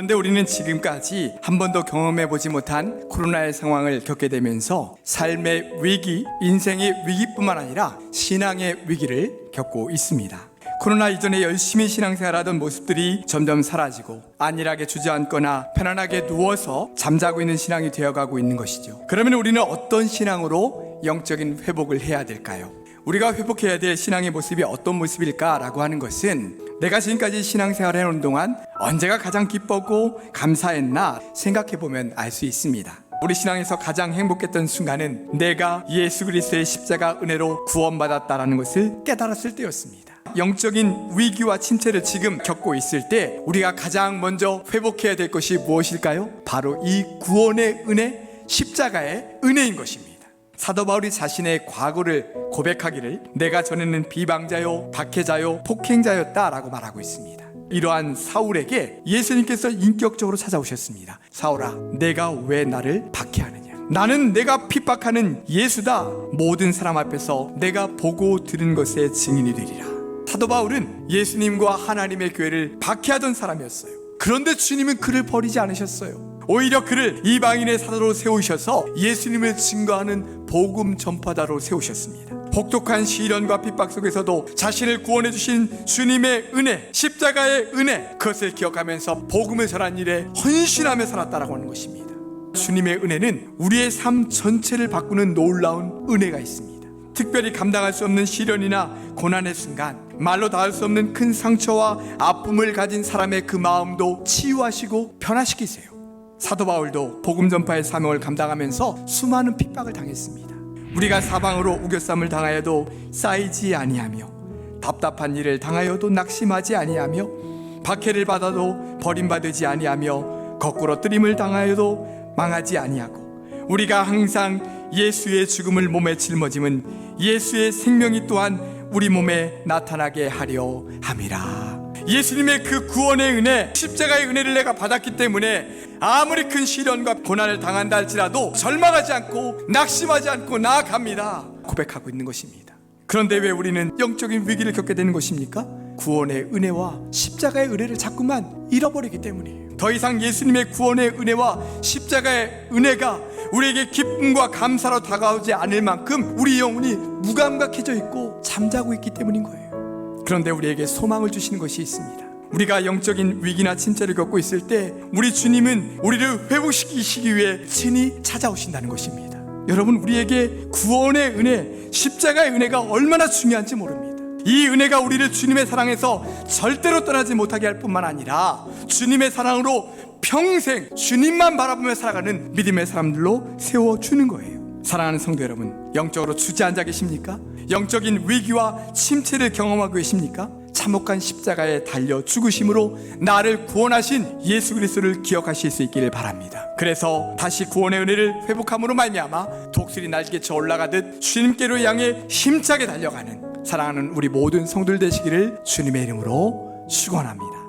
그런데 우리는 지금까지 한 번도 경험해 보지 못한 코로나의 상황을 겪게 되면서 삶의 위기, 인생의 위기뿐만 아니라 신앙의 위기를 겪고 있습니다. 코로나 이전에 열심히 신앙생활하던 모습들이 점점 사라지고 안일하게 주저앉거나 편안하게 누워서 잠자고 있는 신앙이 되어가고 있는 것이죠. 그러면 우리는 어떤 신앙으로 영적인 회복을 해야 될까요? 우리가 회복해야 될 신앙의 모습이 어떤 모습일까라고 하는 것은 내가 지금까지 신앙생활 해온 동안 언제가 가장 기뻤고 감사했나 생각해 보면 알 수 있습니다. 우리 신앙에서 가장 행복했던 순간은 내가 예수 그리스도의 십자가 은혜로 구원받았다라는 것을 깨달았을 때였습니다. 영적인 위기와 침체를 지금 겪고 있을 때 우리가 가장 먼저 회복해야 될 것이 무엇일까요? 바로 이 구원의 은혜, 십자가의 은혜인 것입니다. 사도 바울이 자신의 과거를 고백하기를 내가 전에는 비방자요, 박해자요, 폭행자였다라고 말하고 있습니다. 이러한 사울에게 예수님께서 인격적으로 찾아오셨습니다. 사울아, 내가 왜 나를 박해하느냐? 나는 내가 핍박하는 예수다. 모든 사람 앞에서 내가 보고 들은 것의 증인이 되리라. 사도 바울은 예수님과 하나님의 교회를 박해하던 사람이었어요. 그런데 주님은 그를 버리지 않으셨어요. 오히려 그를 이방인의 사도로 세우셔서 예수님을 증거하는 복음 전파자로 세우셨습니다. 혹독한 시련과 핍박 속에서도 자신을 구원해 주신 주님의 은혜, 십자가의 은혜, 그것을 기억하면서 복음을 전한 일에 헌신하며 살았다라고 하는 것입니다. 주님의 은혜는 우리의 삶 전체를 바꾸는 놀라운 은혜가 있습니다. 특별히 감당할 수 없는 시련이나 고난의 순간, 말로 닿을 수 없는 큰 상처와 아픔을 가진 사람의 그 마음도 치유하시고 변화시키세요. 사도 바울도 복음 전파의 사명을 감당하면서 수많은 핍박을 당했습니다. 우리가 사방으로 우겨쌈을 당하여도 쌓이지 아니하며 답답한 일을 당하여도 낙심하지 아니하며 박해를 받아도 버림받지 아니하며 거꾸로 뜨림을 당하여도 망하지 아니하고 우리가 항상 예수의 죽음을 몸에 짊어짐은 예수의 생명이 또한 우리 몸에 나타나게 하려 함이라. 예수님의 그 구원의 은혜, 십자가의 은혜를 내가 받았기 때문에 아무리 큰 시련과 고난을 당한다 할지라도 절망하지 않고 낙심하지 않고 나아갑니다. 고백하고 있는 것입니다. 그런데 왜 우리는 영적인 위기를 겪게 되는 것입니까? 구원의 은혜와 십자가의 은혜를 자꾸만 잃어버리기 때문이에요. 더 이상 예수님의 구원의 은혜와 십자가의 은혜가 우리에게 기쁨과 감사로 다가오지 않을 만큼 우리 영혼이 무감각해져 있고 잠자고 있기 때문인 거예요. 그런데 우리에게 소망을 주시는 것이 있습니다. 우리가 영적인 위기나 침체를 겪고 있을 때 우리 주님은 우리를 회복시키시기 위해 친히 찾아오신다는 것입니다. 여러분 우리에게 구원의 은혜, 십자가의 은혜가 얼마나 중요한지 모릅니다. 이 은혜가 우리를 주님의 사랑에서 절대로 떠나지 못하게 할 뿐만 아니라 주님의 사랑으로 평생 주님만 바라보며 살아가는 믿음의 사람들로 세워 주는 거예요. 사랑하는 성도 여러분, 영적으로 주저앉아 계십니까? 영적인 위기와 침체를 경험하고 계십니까? 참혹한 십자가에 달려 죽으심으로 나를 구원하신 예수 그리스도를 기억하실 수 있기를 바랍니다. 그래서 다시 구원의 은혜를 회복함으로 말미암아 독수리 날개쳐 올라가듯 주님께로 향해 힘차게 달려가는 사랑하는 우리 모든 성들 되시기를 주님의 이름으로 축원합니다.